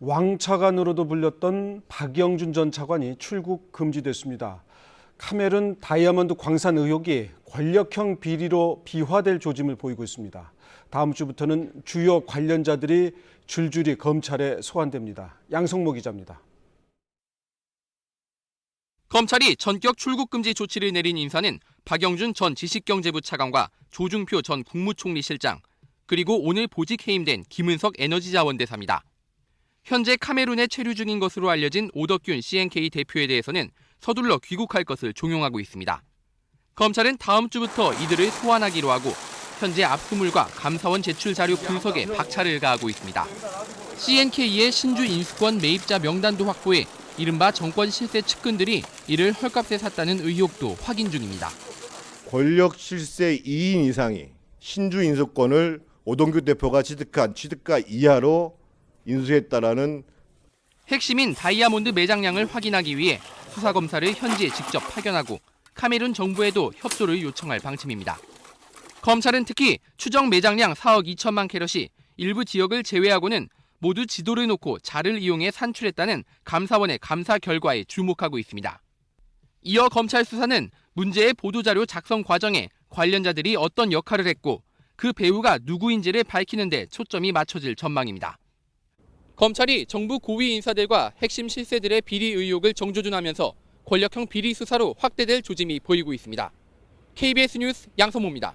왕차관으로도 불렸던 박영준 전 차관이 출국 금지됐습니다. 카멜은 다이아몬드 광산 의혹이 권력형 비리로 비화될 조짐을 보이고 있습니다. 다음 주부터는 주요 관련자들이 줄줄이 검찰에 소환됩니다. 양성모 기자입니다. 검찰이 전격 출국 금지 조치를 내린 인사는 박영준 전 지식경제부 차관과 조중표 전 국무총리 실장, 그리고 오늘 보직 해임된 김은석 에너지자원대사입니다. 현재 카메룬에 체류 중인 것으로 알려진 오덕균 CNK 대표에 대해서는 서둘러 귀국할 것을 종용하고 있습니다. 검찰은 다음 주부터 이들을 소환하기로 하고 현재 압수물과 감사원 제출 자료 분석에 박차를 가하고 있습니다. CNK의 신주 인수권 매입자 명단도 확보해 이른바 정권 실세 측근들이 이를 헐값에 샀다는 의혹도 확인 중입니다. 권력 실세 2인 이상이 신주 인수권을 오동규 대표가 취득한 취득가 이하로 인수했다라는 핵심인 다이아몬드 매장량을 확인하기 위해 수사 검사를 현지에 직접 파견하고 카메룬 정부에도 협조를 요청할 방침입니다. 검찰은 특히 추정 매장량 4억 2천만 캐럿이 일부 지역을 제외하고는 모두 지도를 놓고 자를 이용해 산출했다는 감사원의 감사 결과에 주목하고 있습니다. 이어 검찰 수사는 문제의 보도자료 작성 과정에 관련자들이 어떤 역할을 했고 그 배우가 누구인지를 밝히는 데 초점이 맞춰질 전망입니다. 검찰이 정부 고위 인사들과 핵심 실세들의 비리 의혹을 정조준하면서 권력형 비리 수사로 확대될 조짐이 보이고 있습니다. KBS 뉴스 양성모입니다.